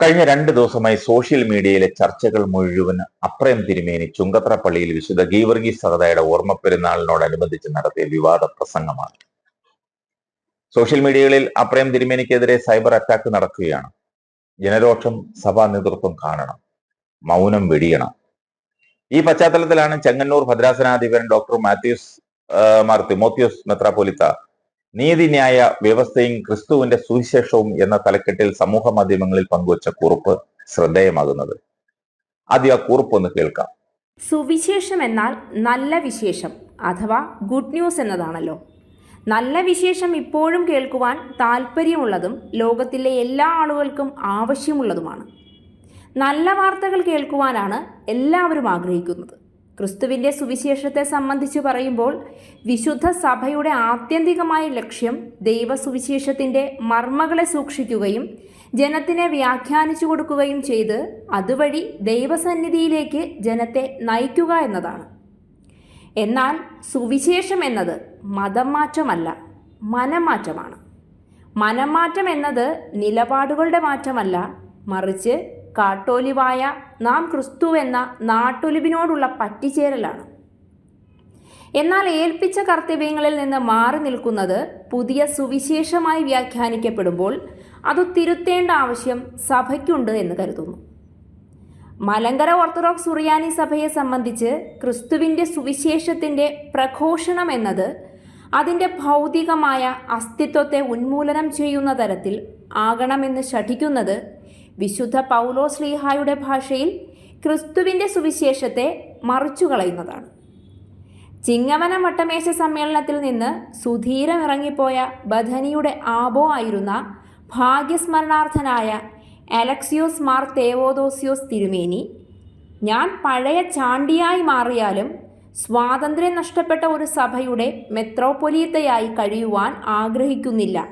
കഴിഞ്ഞ രണ്ട് ദിവസമായി സോഷ്യൽ മീഡിയയിലെ ചർച്ചകൾ മുഴുവൻ അപ്രയം തിരുമേനി ചുങ്കത്ര പള്ളിയിൽ വിശുദ്ധ ഗീവർഗീസ് സഹതയുടെ ഓർമ്മ പെരുന്നാളിനോടനുബന്ധിച്ച് നടത്തിയ വിവാദ പ്രസംഗമാണ് സോഷ്യൽ മീഡിയകളിൽ അപ്രയം തിരുമേനിക്കെതിരെ സൈബർ അറ്റാക്ക് നടക്കുകയാണ്. ജനരോഷം സഭാ നേതൃത്വം കാണണം മൗനം വെടിയണം. ഈ പശ്ചാത്തലത്തിലാണ് ചെങ്ങന്നൂർ ഭദ്രാസനാധിപൻ ഡോക്ടർ മാത്യൂസ് മാർ തിമോത്യോസ് മെത്രാപ്പൊലിത്ത നീതിന്യായ വ്യവസ്ഥയും ക്രിസ്തുവിന്റെ സുവിശേഷവും എന്ന തലക്കെട്ടിൽ സമൂഹ മാധ്യമങ്ങളിൽ പങ്കുവച്ച കുറിപ്പ് ശ്രദ്ധേയമാകുന്നത്. ആദ്യം ആ കുറിപ്പ് ഒന്ന് കേൾക്കാം. സുവിശേഷം എന്നാൽ നല്ല വിശേഷം അഥവാ ഗുഡ് ന്യൂസ് എന്നതാണല്ലോ. നല്ല വിശേഷം ഇപ്പോഴും കേൾക്കുവാൻ താല്പര്യമുള്ളതും ലോകത്തിലെ എല്ലാ ആളുകൾക്കും ആവശ്യമുള്ളതുമാണ്. നല്ല വാർത്തകൾ കേൾക്കുവാനാണ് എല്ലാവരും ആഗ്രഹിക്കുന്നത്. ക്രിസ്തുവിന്റെ സുവിശേഷത്തെ സംബന്ധിച്ച് പറയുമ്പോൾ വിശുദ്ധ സഭയുടെ ആത്യന്തികമായ ലക്ഷ്യം ദൈവസുവിശേഷത്തിന്റെ മർമ്മകളെ സൂക്ഷിക്കുകയും ജനത്തിനെ വ്യാഖ്യാനിച്ചു കൊടുക്കുകയും ചെയ്ത് അതുവഴി ദൈവസന്നിധിയിലേക്ക് ജനത്തെ നയിക്കുക എന്നതാണ്. എന്നാൽ സുവിശേഷം എന്നത് മതം മാറ്റമല്ല മനംമാറ്റമാണ്. മനംമാറ്റം എന്നത് നിലപാടുകളുടെ മാറ്റമല്ല മറിച്ച് കാട്ടോലിവായ നാം ക്രിസ്തു എന്ന നാട്ടൊലിവിനോടുള്ള പറ്റിച്ചേരലാണ്. എന്നാൽ ഏൽപ്പിച്ച കർത്തവ്യങ്ങളിൽ നിന്ന് മാറി നിൽക്കുന്നത് പുതിയ സുവിശേഷമായി വ്യാഖ്യാനിക്കപ്പെടുമ്പോൾ അത് തിരുത്തേണ്ട ആവശ്യം സഭയ്ക്കുണ്ട് എന്ന് കരുതുന്നു. മലങ്കര ഓർത്തഡോക്സ് സുറിയാനി സഭയെ സംബന്ധിച്ച് ക്രിസ്തുവിന്റെ സുവിശേഷത്തിന്റെ പ്രഘോഷണം എന്നത് അതിന്റെ ഭൗതികമായ അസ്തിത്വത്തെ ഉന്മൂലനം ചെയ്യുന്ന തരത്തിൽ ആകണമെന്ന് ശഠിക്കുന്നത് വിശുദ്ധ പൗലോ സ്ലീഹായുടെ ഭാഷയിൽ ക്രിസ്തുവിന്റെ സുവിശേഷത്തെ മറിച്ചുകളയുന്നതാണ്. ചിങ്ങവനം വട്ടമേശ സമ്മേളനത്തിൽ നിന്ന് സുധീരം ഇറങ്ങിപ്പോയ ബഥനിയുടെ ആബോ ആയിരുന്ന ഭാഗ്യസ്മരണാർത്ഥനായ അലക്സിയോസ് മാർ തേവോദോസിയോസ് തിരുമേനി ഞാൻ പഴയ ചാണ്ടിയായി മാറിയാലും സ്വാതന്ത്ര്യം നഷ്ടപ്പെട്ട ഒരു സഭയുടെ മെത്രോപൊലീത്തയായി കഴിയുവാൻ ആഗ്രഹിക്കുന്നില്ല.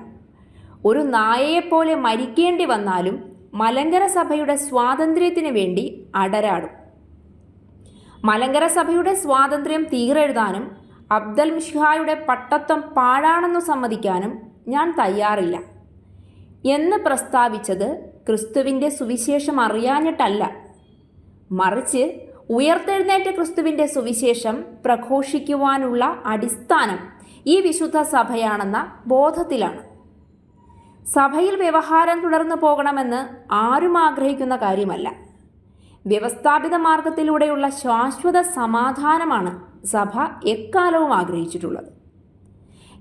ഒരു നായയെപ്പോലെ മരിക്കേണ്ടി വന്നാലും മലങ്കര സഭയുടെ സ്വാതന്ത്ര്യത്തിന് വേണ്ടി അടരാടും. മലങ്കര സഭയുടെ സ്വാതന്ത്ര്യം തീരെഴുതാനും അബ്ദൽ മിഷ്ഹായുടെ പട്ടത്വം പാഴാണെന്നു സമ്മതിക്കാനും ഞാൻ തയ്യാറില്ല. എന്ന് പ്രസ്താവിച്ചത് ക്രിസ്തുവിന്റെ സുവിശേഷം അറിയാഞ്ഞിട്ടല്ല. മറിച്ച് ഉയർത്തെഴുന്നേറ്റ ക്രിസ്തുവിന്റെ സുവിശേഷം പ്രഘോഷിക്കുവാനുള്ള അടിസ്ഥാനം ഈ വിശുദ്ധ സഭയാണെന്ന ബോധത്തിലാണ്. സഭയിൽ വ്യവഹാരം തുടർന്നു പോകണമെന്ന് ആരും ആഗ്രഹിക്കുന്ന കാര്യമല്ല. വ്യവസ്ഥാപിത മാർഗത്തിലൂടെയുള്ള ശാശ്വത സമാധാനമാണ് സഭ എക്കാലവും ആഗ്രഹിച്ചിട്ടുള്ളത്.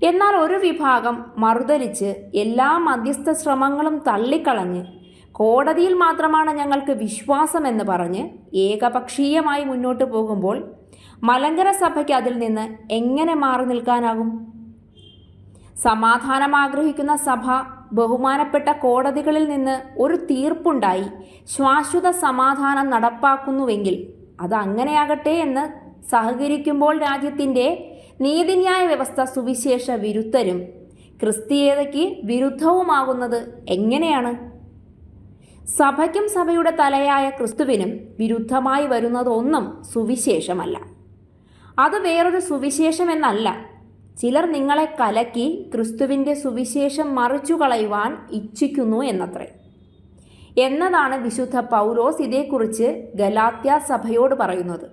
എന്നാൽ ഒരു വിഭാഗം മറുതലിച്ച് എല്ലാ മധ്യസ്ഥ ശ്രമങ്ങളും തള്ളിക്കളഞ്ഞ് കോടതിയിൽ മാത്രമാണ് ഞങ്ങൾക്ക് വിശ്വാസമെന്ന് പറഞ്ഞ് ഏകപക്ഷീയമായി മുന്നോട്ട് പോകുമ്പോൾ മലങ്കര സഭയ്ക്ക് അതിൽ നിന്ന് എങ്ങനെ മാറി നിൽക്കാനാകും? സമാധാനം ആഗ്രഹിക്കുന്ന സഭ ബഹുമാനപ്പെട്ട കോടതികളിൽ നിന്ന് ഒരു തീർപ്പുണ്ടായി. ശാശ്വത സമാധാനം നടപ്പാക്കുന്നുവെങ്കിൽ അത് അങ്ങനെയാകട്ടെ എന്ന് സഹകരിക്കുമ്പോൾ രാജ്യത്തിന്റെ നീതിന്യായ വ്യവസ്ഥ സുവിശേഷ വിരുദ്ധരും ക്രിസ്തീയതയ്ക്ക് വിരുദ്ധവുമാകുന്നത് എങ്ങനെയാണ്? സഭയ്ക്കും സഭയുടെ തലയായ ക്രിസ്തുവിനും വിരുദ്ധമായി വരുന്നതൊന്നും സുവിശേഷമല്ല. അത് വേറൊരു സുവിശേഷം എന്നല്ല ചിലർ നിങ്ങളെ കലക്കി ക്രിസ്തുവിന്റെ സുവിശേഷം മറിച്ചു കളയുവാൻ ഇച്ഛിക്കുന്നു എന്നത്രേ. എന്നതാണ് വിശുദ്ധ പൗരോസ് ഇതേക്കുറിച്ച് ഗലാത്യ സഭയോട് പറയുന്നത്.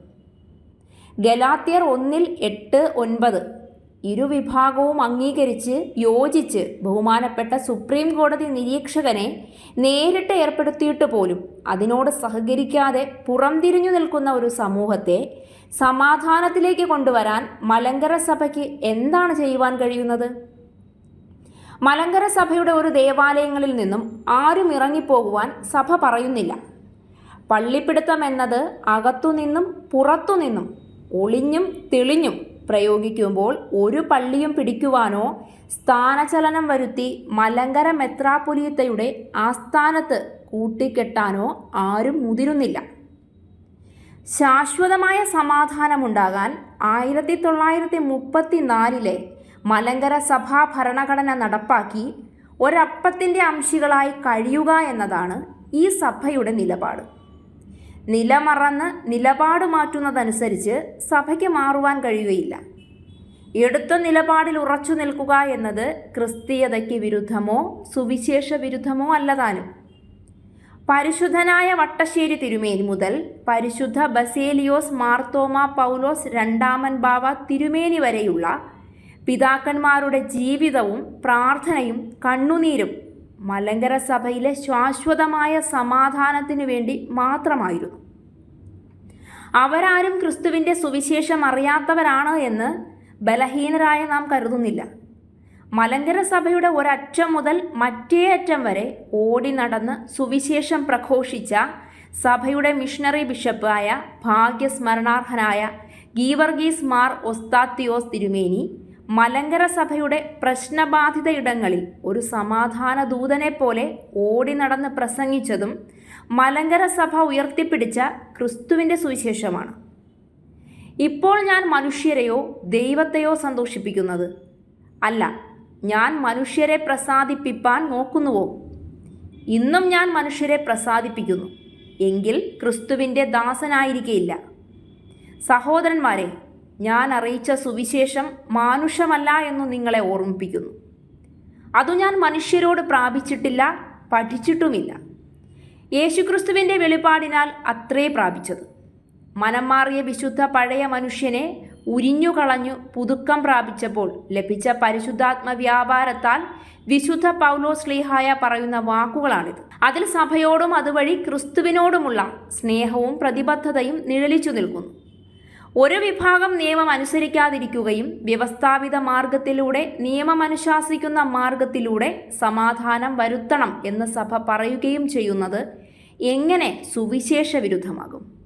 ഗലാത്യർ ഒന്നിൽ എട്ട് ഒൻപത് ഇരുവിഭാഗവും അംഗീകരിച്ച് യോജിച്ച് ബഹുമാനപ്പെട്ട സുപ്രീം കോടതി നിരീക്ഷകനെ നേരിട്ട് ഏർപ്പെടുത്തിയിട്ട് പോലും അതിനോട് സഹകരിക്കാതെ പുറംതിരിഞ്ഞു നിൽക്കുന്ന ഒരു സമൂഹത്തെ സമാധാനത്തിലേക്ക് കൊണ്ടുവരാൻ മലങ്കര സഭയ്ക്ക് എന്താണ് ചെയ്യുവാൻ കഴിയുന്നത്? മലങ്കര സഭയുടെ ഒരു ദേവാലയങ്ങളിൽ നിന്നും ആരും ഇറങ്ങിപ്പോകുവാൻ സഭ പറയുന്നില്ല. പള്ളിപ്പിടുത്തം എന്നത് അകത്തുനിന്നും പുറത്തുനിന്നും ഒളിഞ്ഞും തെളിഞ്ഞും പ്രയോഗിക്കുമ്പോൾ ഒരു പള്ളിയും പിടിക്കുവാനോ സ്ഥാനചലനം വരുത്തി മലങ്കര മെത്രാപൊലീത്തയുടെ ആസ്ഥാനത്ത് കൂട്ടിക്കെട്ടാനോ ആരും മുതിരുന്നില്ല. ശാശ്വതമായ സമാധാനമുണ്ടാകാൻ ആയിരത്തി തൊള്ളായിരത്തി മുപ്പത്തി നാലിലെ മലങ്കര സഭാ ഭരണഘടന നടപ്പാക്കി ഒരപ്പത്തിന്റെ അംശികളായി കഴിയുക എന്നതാണ് ഈ സഭയുടെ നിലപാട്. നിലമറന്ന് നിലപാട് മാറ്റുന്നതനുസരിച്ച് സഭയ്ക്ക് മാറുവാൻ കഴിയുകയില്ല. എടുത്ത നിലപാടിൽ ഉറച്ചു നിൽക്കുക എന്നത് ക്രിസ്തീയതയ്ക്ക് വിരുദ്ധമോ സുവിശേഷ വിരുദ്ധമോ അല്ലതാനും പരിശുദ്ധനായ വട്ടശ്ശേരി തിരുമേനി മുതൽ പരിശുദ്ധ ബസേലിയോസ് മാർത്തോമ പൗലോസ് രണ്ടാമൻ ബാവ തിരുമേനി വരെയുള്ള പിതാക്കന്മാരുടെ ജീവിതവും പ്രാർത്ഥനയും കണ്ണുനീരും മലങ്കര സഭയിലെ ശാശ്വതമായ സമാധാനത്തിനു വേണ്ടി മാത്രമായിരുന്നു. അവരാരും ക്രിസ്തുവിന്റെ സുവിശേഷം അറിയാത്തവരാണ് എന്ന് ബലഹീനരായ നാം കരുതുന്നില്ല. മലങ്കര സഭയുടെ ഒരറ്റം മുതൽ മറ്റേ അറ്റം വരെ ഓടി നടന്ന് സുവിശേഷം പ്രഘോഷിച്ച സഭയുടെ മിഷണറി ബിഷപ്പായ ഭാഗ്യസ്മരണാർഹനായ ഗീവർഗീസ് മാർ ഒസ്താത്തിയോസ് തിരുമേനി മലങ്കര സഭയുടെ പ്രശ്നബാധിത ഇടങ്ങളിൽ ഒരു സമാധാന ദൂതനെ പോലെ ഓടി നടന്ന് പ്രസംഗിച്ചതും മലങ്കര സഭ ഉയർത്തിപ്പിടിച്ച ക്രിസ്തുവിന്റെ സുവിശേഷമാണ്. ഇപ്പോൾ ഞാൻ മനുഷ്യരെയോ ദൈവത്തെയോ സന്തോഷിപ്പിക്കുന്നത് അല്ല. ഞാൻ മനുഷ്യരെ പ്രസാദിപ്പിപ്പാൻ നോക്കുന്നുവോ? ഇന്നും ഞാൻ മനുഷ്യരെ പ്രസാദിപ്പിക്കുന്നു. എങ്കിൽ ക്രിസ്തുവിന്റെ ദാസനായിരിക്കയില്ല. സഹോദരന്മാരെ ഞാൻ അറിയിച്ച സുവിശേഷം മാനുഷമല്ല എന്നു നിങ്ങളെ ഓർമ്മിപ്പിക്കുന്നു. അതു ഞാൻ മനുഷ്യരോട് പ്രാപിച്ചിട്ടില്ല പഠിച്ചിട്ടുമില്ല. യേശുക്രിസ്തുവിന്റെ വെളിപാടിനാൽ അത്രേ പ്രാപിച്ചത്. മനം മാറിയ വിശുദ്ധ പഴയ മനുഷ്യനെ ഉരിഞ്ഞുകളഞ്ഞു പുതുക്കം പ്രാപിച്ചപ്പോൾ ലഭിച്ച പരിശുദ്ധാത്മ വ്യാപാരത്താൽ വിശുദ്ധ പൗലോസ്ലീഹായ പറയുന്ന വാക്കുകളാണിത്. അതിൽ സഭയോടും അതുവഴി ക്രിസ്തുവിനോടുമുള്ള സ്നേഹവും പ്രതിബദ്ധതയും നിഴലിച്ചു നിൽക്കുന്നു. ഒരു വിഭാഗം നിയമം അനുസരിക്കാതിരിക്കുകയും വ്യവസ്ഥാപിത മാർഗത്തിലൂടെ നിയമം അനുശാസിക്കുന്ന മാർഗത്തിലൂടെ സമാധാനം വരുത്തണം എന്ന് സഭ പറയുകയും ചെയ്യുന്നത് എങ്ങനെ സുവിശേഷ വിരുദ്ധമാകും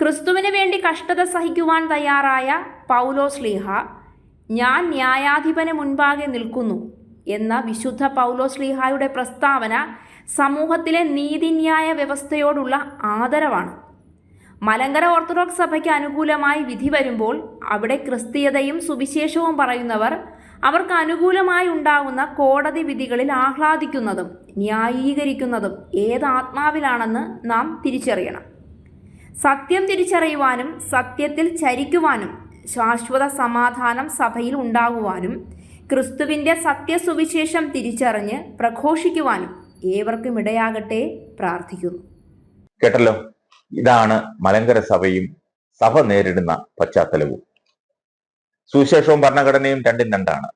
ക്രിസ്തുവിന് വേണ്ടി കഷ്ടത സഹിക്കുവാൻ തയ്യാറായ പൗലോ സ്ലീഹ ഞാൻ ന്യായാധിപന് മുൻപാകെ നിൽക്കുന്നു എന്ന വിശുദ്ധ പൗലോ സ്ലീഹായുടെ പ്രസ്താവന സമൂഹത്തിലെ നീതിന്യായ വ്യവസ്ഥയോടുള്ള ആദരവാണ്. മലങ്കര ഓർത്തഡോക്സ് സഭയ്ക്ക് അനുകൂലമായി വിധി വരുമ്പോൾ അവിടെ ക്രിസ്തീയതയും സുവിശേഷവും പറയുന്നവർ അവർക്ക് അനുകൂലമായി ഉണ്ടാകുന്ന കോടതി വിധികളിൽ ആഹ്ലാദിക്കുന്നതും ന്യായീകരിക്കുന്നതും ഏത് ആത്മാവിലാണെന്ന് നാം തിരിച്ചറിയണം. സത്യം തിരിച്ചറിയുവാനും സത്യത്തിൽ ചരിക്കുവാനും ശാശ്വത സമാധാനം സഭയിൽ ഉണ്ടാകുവാനും ക്രിസ്തുവിന്റെ സത്യസുവിശേഷം തിരിച്ചറിഞ്ഞ് പ്രഘോഷിക്കുവാനും ഏവർക്കും ഇടയാകട്ടെ പ്രാർത്ഥിക്കുന്നു. കേട്ടല്ലോ? ഇതാണ് മലങ്കര സഭയും സഭ നേരിടുന്ന പശ്ചാത്തലവും. സുവിശേഷവും ഭരണഘടനയും രണ്ടും രണ്ടാണ്.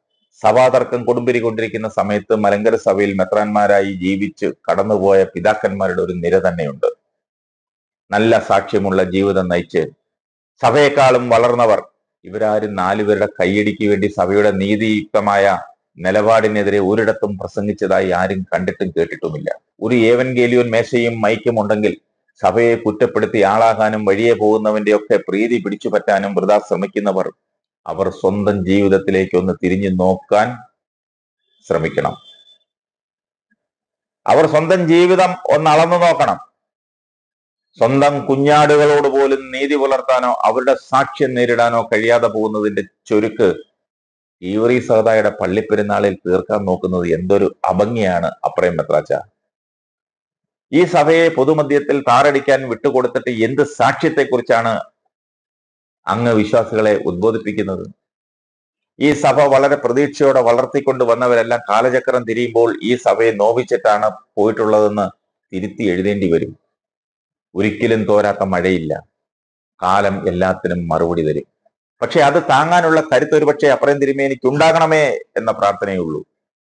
സഭാതർക്കം കൊടുമ്പിരി കൊണ്ടിരിക്കുന്ന സമയത്ത് മലങ്കര സഭയിൽ മെത്രാന്മാരായി ജീവിച്ച് കടന്നുപോയ പിതാക്കന്മാരുടെ ഒരു നിര തന്നെയുണ്ട്. നല്ല സാക്ഷ്യമുള്ള ജീവിതം നയിച്ച് സഭയെക്കാളും വളർന്നവർ ഇവരാരും നാലുപേരുടെ കൈയടിക്ക് വേണ്ടി സഭയുടെ നീതിയുക്തമായ നിലപാടിനെതിരെ ഒരിടത്തും പ്രസംഗിച്ചതായി ആരും കണ്ടിട്ടും കേട്ടിട്ടുമില്ല. ഒരു ഏവൻഗേലിയോൻ മേശയും മൈക്കും ഉണ്ടെങ്കിൽ സഭയെ കുറ്റപ്പെടുത്തി ആളാകാനും വഴിയെ പോകുന്നവന്റെ ഒക്കെ പ്രീതി പിടിച്ചു പറ്റാനും വൃതാ ശ്രമിക്കുന്നവർ അവർ സ്വന്തം ജീവിതത്തിലേക്ക് ഒന്ന് തിരിഞ്ഞു നോക്കാൻ ശ്രമിക്കണം. അവർ സ്വന്തം ജീവിതം ഒന്ന് അളന്നു നോക്കണം. സ്വന്തം കുഞ്ഞാടുകളോട് പോലും നീതി പുലർത്താനോ അവരുടെ സാക്ഷ്യം നേരിടാനോ കഴിയാതെ പോകുന്നതിന്റെ ചുരുക്ക് ഈവറി സഹതായുടെ പള്ളിപ്പെരുന്നാളിൽ തീർക്കാൻ നോക്കുന്നത് എന്തൊരു അഭംഗിയാണ് അപ്രയം മെത്രാച്ച. ഈ സഭയെ പൊതുമധ്യത്തിൽ താറടിക്കാൻ വിട്ടുകൊടുത്തിട്ട് എന്ത് സാക്ഷ്യത്തെക്കുറിച്ചാണ് അങ്ങ് വിശ്വാസികളെ ഉദ്ബോധിപ്പിക്കുന്നത്? ഈ സഭ വളരെ പ്രതീക്ഷയോടെ വളർത്തിക്കൊണ്ട് വന്നവരെല്ലാം കാലചക്രം തിരിയുമ്പോൾ ഈ സഭയെ നോവിച്ചിട്ടാണ് പോയിട്ടുള്ളതെന്ന് തിരുത്തി എഴുതേണ്ടി വരും. ഒരിക്കലും തോരാത്ത മഴയില്ല. കാലം എല്ലാത്തിനും മറുപടി തരും. പക്ഷെ അത് താങ്ങാനുള്ള കരുത്ത് ഒരുപക്ഷെ അപ്പറം തിരുമേനിക്ക് ഉണ്ടാകണമേ എന്ന പ്രാർത്ഥനയുള്ളൂ